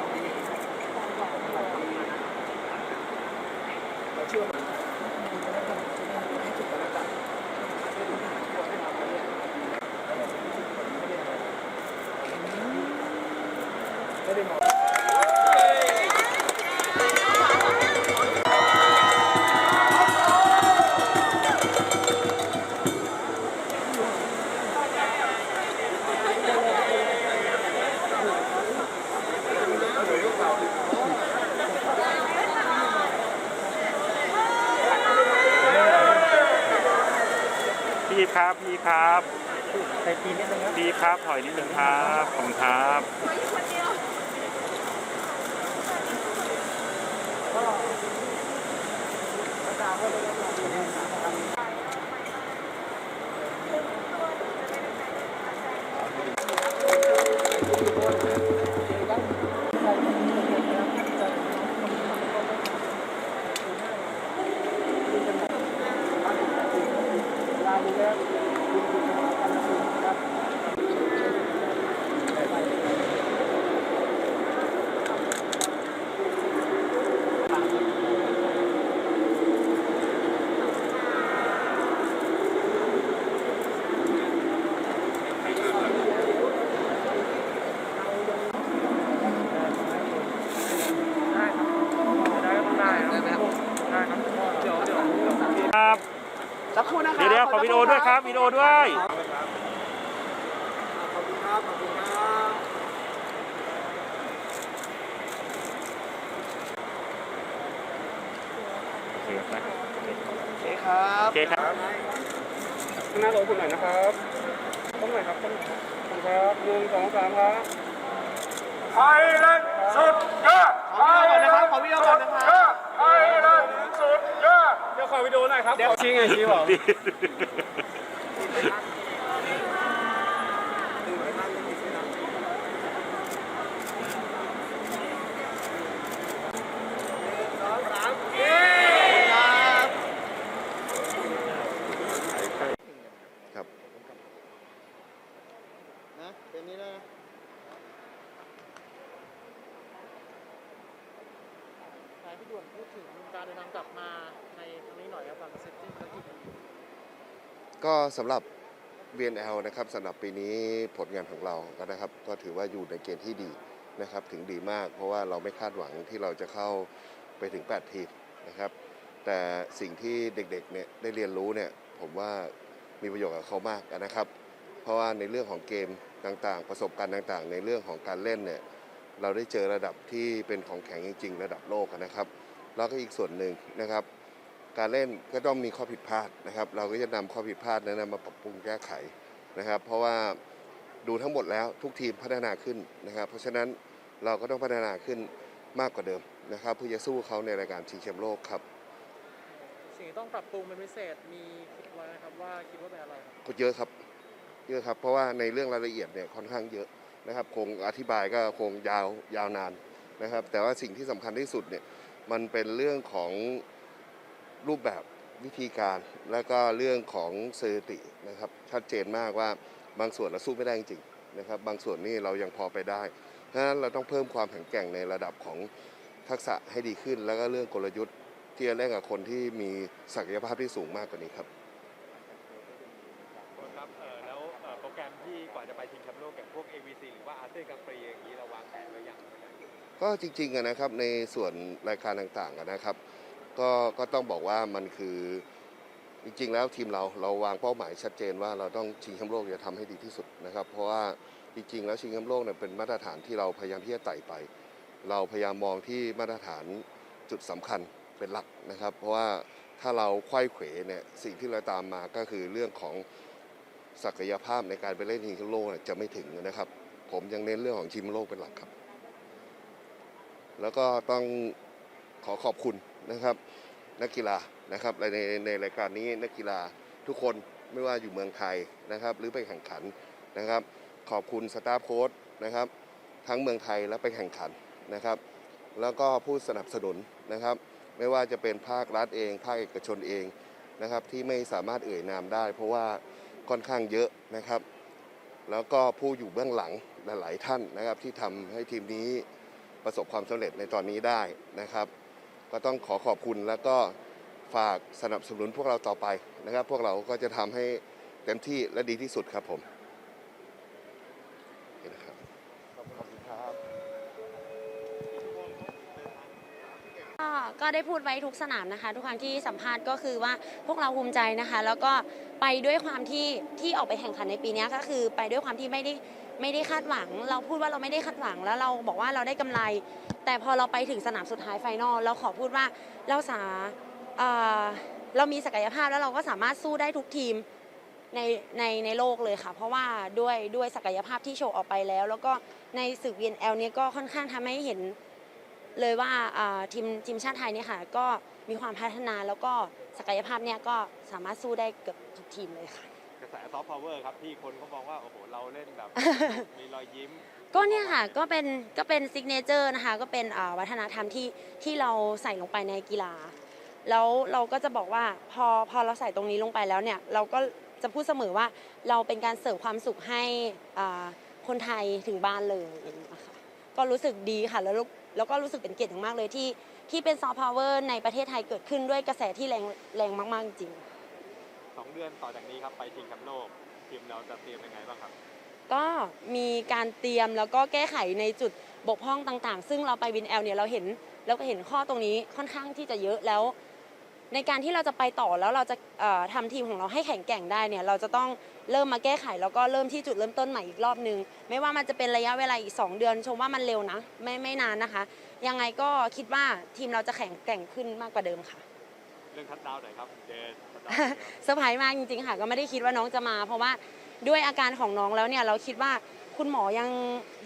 Wow. ดีนิดนึงครับพี่ครับถอยนิดนึงครับขอบคุณครับ ได้ครับได้ก็ต้องได้ครับได้ครับเดี๋ยวเดี๋ยว ครับ สักครู่นะครับเดี๋ยวเดี๋ยวขอวิดีโอด้วยครับวิดีโอด้วยขอบคุณครับ ขอบคุณครับโอเคไหมโอเคครับโอเคครับ ข้างหน้าโต๊ะคุณหน่อยนะครับต้องหน่อยครับต้องหน่อยครับขอบคุณครับหนึ่งสองสามครับ ไทยแลนด์สุดยอดขอวิดีโอก่อนนะครับขอวิดีโอก่อนนะครับ ไทยแลนด์สุดยอด เดี๋ยว ขอวิดีโอหน่อยครับเดี๋ยวชี้ไงชี้บอก ครับ นะเป็นนี้นะ นายพี่ด่วนพูดถึงการเดินทางกลับมาในครั้งนี้หน่อยครับหลังเสร็จสิ้นภารกิจ ก็ สำหรับ VNL นะครับสำหรับปีนี้ผลงานของเราก็นะครับก็ถือว่าอยู่ในเกณฑ์ที่ดีนะครับถึงดีมาก เพราะว่าเราไม่คาดหวังที่เราจะเข้าไปถึง 8 ทีมนะครับแต่สิ่งที่เด็กๆเนี่ยได้เรียนรู้เนี่ยผมว่ามีประโยชน์กับเขามากนะครับ เพราะว่าในเรื่องของเกมต่างๆ ประสบการณ์ต่างๆ ในเรื่องของการเล่นเนี่ยเราได้เจอระดับที่เป็นของแข็งจริง ๆ ระดับโลกนะครับ แล้วก็อีกส่วนหนึ่งนะครับ การเล่นก็ต้องมีข้อผิดพลาดนะครับ เราก็จะนำข้อผิดพลาดนั้นนะมาปรับปรุงแก้ไขนะครับ เพราะว่าดูทั้งหมดแล้วทุกทีมพัฒนาขึ้นนะครับ เพราะฉะนั้นเราก็ต้องพัฒนาขึ้นมากกว่าเดิมนะครับเพื่อจะสู้เขาในรายการชิงแชมป์โลกครับสิ่งที่ต้องปรับปรุงเป็นพิเศษมีคิดไว้นะครับว่าคิดว่าเป็นอะไรครับก็เยอะครับเยอะครับ เพราะว่าในเรื่องรายละเอียดเนี่ยค่อนข้างเยอะนะครับคงอธิบายก็คงยาวยาวนานนะครับ แต่ว่าสิ่งที่สำคัญที่สุดเนี่ยมันเป็นเรื่องของ รูปแบบวิธีการ แล้วก็เรื่องของสถิตินะครับชัดเจนมากว่าบางส่วนเราสู้ไม่ได้จริงๆนะครับบางส่วนนี่เรายังพอไปได้เพราะฉะนั้นเราต้องเพิ่มความแข็งแกร่งในระดับของทักษะให้ดีขึ้น แล้วก็เรื่องกลยุทธ์ที่จะเล่นกับคนที่มีศักยภาพที่สูงมากกว่านี้ครับครับเอ่อแล้วเอ่อโปรแกรมที่กว่าจะไปชิงแชมป์โลกอย่างพวก AVC หรือว่าอาเซียนกลางปีอย่างนี้เราวางแผนไว้อย่างไรก็จริงๆอะนะครับในส่วนรายการต่างๆอะนะครับ ก็ก็ต้องบอกว่ามันคือจริงๆ แล้วทีมเราเราวางเป้าหมายชัดเจนว่าเราต้องชิงแชมป์โลกจะทำให้ดีที่สุดนะครับ เพราะว่าจริงๆ แล้วชิงแชมป์โลกเนี่ยเป็นมาตรฐานที่เราพยายามที่จะไต่ไป เราพยายามมองที่มาตรฐานจุดสำคัญเป็นหลักนะครับ เพราะว่าถ้าเราไขว้เขวเนี่ยสิ่งที่เราตามมาก็คือเรื่องของศักยภาพในการไปเล่นชิงแชมป์โลกเนี่ยจะไม่ถึงนะครับ ผมยังเน้นเรื่องของชิงแชมป์โลกเป็นหลักครับ แล้วก็ต้องขอขอบคุณ นะครับ นักกีฬานะครับในในในรายการนี้นักกีฬาทุกคนไม่ว่าอยู่เมืองไทยนะครับ หรือไปแข่งขันนะครับ ขอบคุณสตาฟโค้ชนะครับ ทั้งเมืองไทยและไปแข่งขันนะครับ แล้วก็ผู้สนับสนุนนะครับ ไม่ว่าจะเป็นภาครัฐเอง ภาคเอกชนเองนะครับที่ไม่สามารถเอ่ยนามได้ เพราะว่าค่อนข้างเยอะนะครับ แล้วก็ผู้อยู่เบื้องหลังหลาย ๆ ท่านนะครับ ที่ทำให้ทีมนี้ประสบความสำเร็จในตอนนี้ได้นะครับ ก็ต้องขอขอบคุณแล้วก็ฝากสนับสนุนพวกเราต่อไปนะครับ พวกเราก็จะทำให้เต็มที่และดีที่สุดครับผมโอเคนะครับขอบคุณครับก็ก็ได้พูดไว้ทุกสนามนะคะ ทุกครั้งที่สัมภาษณ์ก็คือว่าพวกเราภูมิใจนะคะ แล้วก็ไปด้วยความที่ที่ออกไปแข่งขันในปีนี้ก็คือไปด้วยความที่ไม่ได้ไม่ได้คาดหวัง เราพูดว่าเราไม่ได้คาดหวังแล้วเราบอกว่าเราได้กำไร แต่พอเราไปถึงสนามสุดท้ายไฟนอลเราขอพูดว่าเราสาเอ่อเรามีศักยภาพแล้วเราก็สามารถสู้ได้ทุกทีมในในในโลกเลยค่ะ เพราะว่าด้วยด้วยศักยภาพที่โชว์ออกไปแล้ว แล้วก็ในศึก VNL เนี้ยก็ค่อนข้างทำให้เห็นเลยว่าอ่าทีมทีมชาติไทยเนี่ยค่ะ ก็มีความพัฒนาแล้วก็ศักยภาพเนี่ยก็สามารถสู้ได้เกือบทุกทีมเลยค่ะ กระแสซอฟต์พาวเวอร์ครับที่คนเขามองว่า โอ้โห เราเล่นแบบ มีรอยยิ้ม ก็เนี่ยค่ะก็เป็นก็เป็นซิกเนเจอร์นะคะก็เป็นวัฒนธรรมที่ที่เราใส่ลงไปในกีฬา แล้วเราก็จะบอกว่าพอพอเราใส่ตรงนี้ลงไปแล้วเนี่ยเราก็จะพูดเสมอว่าเราเป็นการเสริมความสุขให้คนไทยถึงบ้านเลยนะคะก็รู้สึกดีค่ะแล้วแล้วก็รู้สึกเป็นเกียรติอย่างมากเลยที่ที่เป็นซอฟต์พาวเวอร์ในประเทศไทยเกิดขึ้นด้วยกระแสที่แรงแรงมาก ๆ จริงสองเดือนต่อจากนี้ครับไปชิงแชมป์โลกทีมเราจะเตรียมยังไงบ้างครับ ก็มีการเตรียมแล้วก็แก้ไขในจุดบกพร่องต่างๆ ซึ่งเราไปวินแอลเนี่ยเราเห็นเราก็เห็นข้อตรงนี้ค่อนข้างที่จะเยอะแล้ว ในการที่เราจะไปต่อแล้วเราจะเอ่อทำทีมของเราให้แข็งแกร่งได้เนี่ยเราจะต้องเริ่มมาแก้ไขแล้วก็เริ่มที่จุดเริ่มต้นใหม่อีกรอบนึง ไม่ว่ามันจะเป็นระยะเวลาอีก 2 เดือน ชมว่ามันเร็วนะ ไม่ไม่นานนะคะ ยังไงก็คิดว่าทีมเราจะแข็งแกร่งขึ้นมากกว่าเดิมค่ะ เรื่องทัดดาวน์หน่อยครับเจนทัดดาวน์หน่อยครับเซอร์ไพรส์มากจริงๆค่ะ ก็ไม่ได้คิดว่าน้องจะมา เพราะว่า ด้วยอาการของน้องแล้วเนี่ยเราคิดว่าคุณหมอยัง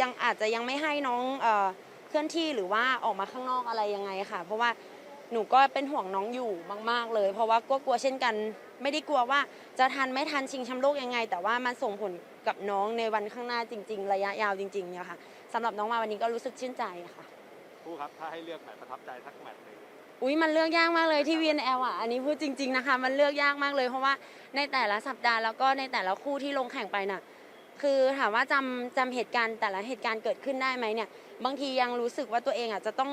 ยังอาจจะยังไม่ให้น้องเอ่อเคลื่อนที่หรือว่าออกมาข้างนอกอะไรยังไงค่ะ เพราะว่าหนูก็เป็นห่วงน้องอยู่มาก ๆ เลย เพราะว่าก็กลัวเช่นกัน ไม่ได้กลัวว่าจะทันไม่ทันชิงแชมป์โลกยังไง แต่ว่ามันส่งผลกับน้องในวันข้างหน้าจริง ๆ ระยะยาวจริงๆเนี่ยค่ะสำหรับน้องมาวันนี้ก็รู้สึกชื่นใจค่ะผู้ครับ ถ้าให้เลือกแมตช์ประทับใจสักแมตช์หนึ่ง อุ้ยมันเลือกยากมากเลยที่ VNL อะอันนี้พูดจริง ๆนะคะ มันเลือกยากมากเลยเพราะว่าในแต่ละสัปดาห์แล้วก็ในแต่ละคู่ที่ลงแข่งไปน่ะ คือถามว่าจำจำเหตุการณ์แต่ละเหตุการณ์เกิดขึ้นได้ไหมเนี่ย บางทียังรู้สึกว่าตัวเองอะจะต้อง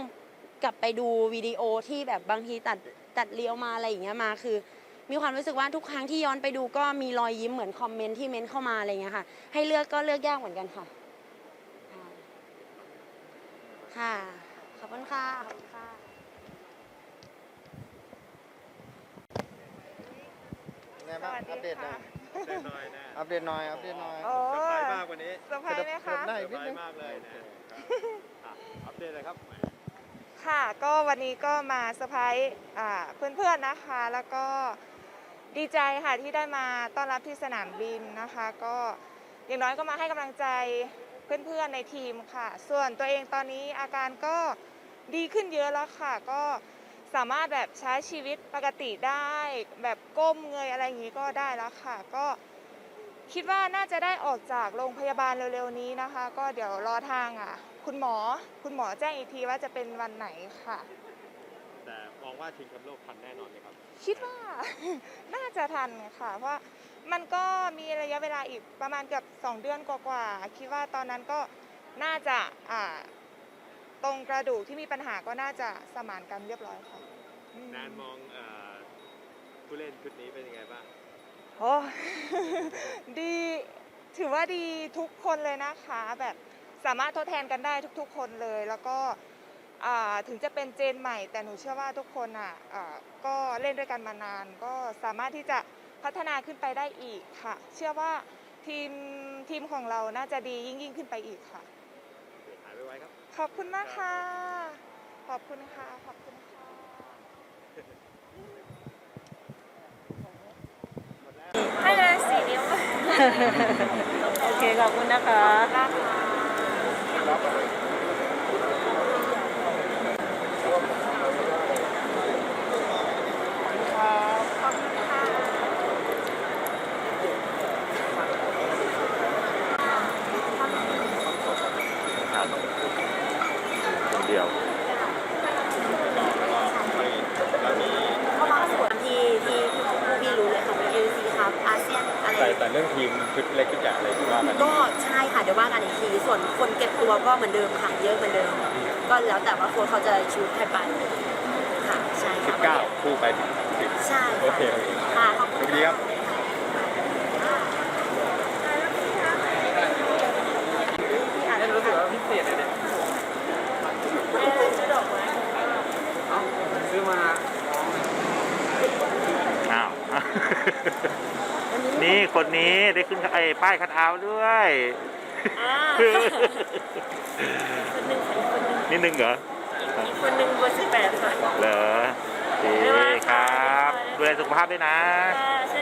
กลับไปดูวิดีโอที่แบบบางทีตัดตัดเลี้ยวมาอะไรอย่างเงี้ยมาคือ มีความรู้สึกว่าทุกครั้งที่ย้อนไปดูก็มีรอยยิ้มเหมือนคอมเมนต์ที่เม้นเข้ามาอะไรอย่างเงี้ยค่ะ ให้เลือกก็เลือกยากเหมือนกันค่ะ ค่ะขอบคุณค่ะขอบคุณค่ะ ไงบ้างอัปเดตหน่อยเล่นหน่อยนะอัปเดตหน่อยอัปเดตหน่อย โอ้ เซอร์ไพรส์มากวันนี้เซอร์ไพรส์ไหมคะ ได้เซอร์นิไพดรนึงส์มากเลยนะครับอะอัปเดตเลยครับแหมค่ะก็วันนี้ก็มาเซอร์ไพรส์อ่าเพื่อนๆนะคะ แล้วก็ดีใจค่ะที่ได้มาต้อนรับที่สนามบินนะคะ ก็อย่างน้อยก็มาให้กำลังใจเพื่อนๆในทีมค่ะ ส่วนตัวเองตอนนี้อาการก็ดีขึ้นเยอะแล้วค่ะ ก็ สามารถแบบใช้ชีวิตปกติได้ แบบก้มเงยอะไรอย่างนี้ก็ได้แล้วค่ะ ก็คิดว่าน่าจะได้ออกจากโรงพยาบาลเร็วๆนี้นะคะ ก็เดี๋ยวรอทางอะ คุณหมอคุณหมอแจ้งอีกทีว่าจะเป็นวันไหนค่ะ แต่มองว่าชิงแชมป์โลกทันแน่นอนเลยครับ คิดว่า น่าจะทันค่ะ เพราะมันก็มีระยะเวลาอีกประมาณเกือบ2 เดือนกว่าๆคิดว่าตอนนั้นก็น่าจะอ่า ตรงกระดูกที่มีปัญหาก็น่าจะสมานกันเรียบร้อยค่ะอืมนานมองเอ่อผู้เล่นชุดนี้เป็นยังไงบ้างโอ้ดีถือว่าดีทุกคนเลยนะคะ แบบสามารถทดแทนกันได้ทุก ๆ คนเลย แล้วก็อ่าถึงจะเป็นเจนใหม่ แต่หนูเชื่อว่าทุกคนอะอ่าก็เล่นด้วยกันมานาน ก็สามารถที่จะพัฒนาขึ้นไปได้อีกค่ะ เชื่อว่าทีมทีมของเราน่าจะดียิ่งยิ่งขึ้นไปอีกค่ะ หายไวๆครับ ขอบคุณมากค่ะ ขอบคุณค่ะ ขอบคุณค่ะ ให้เลยสี่นิ้วโอเค ขอบคุณนะคะ สิบเก้าคู่ไปถึใช่โอเคโอเค่ะขอบคุณดีครับนี่คนนี้ได้ขึ้นไอ้ป้ายคัดเอาด้วยนหดหนึ่นิดนึงเหรอ คนหนึ่งเบอร์สิบแปดค่ะเหรอโอเคไม่ว่าคค่ะรับ ดูแลสุขภาพด้วยนะค่ะ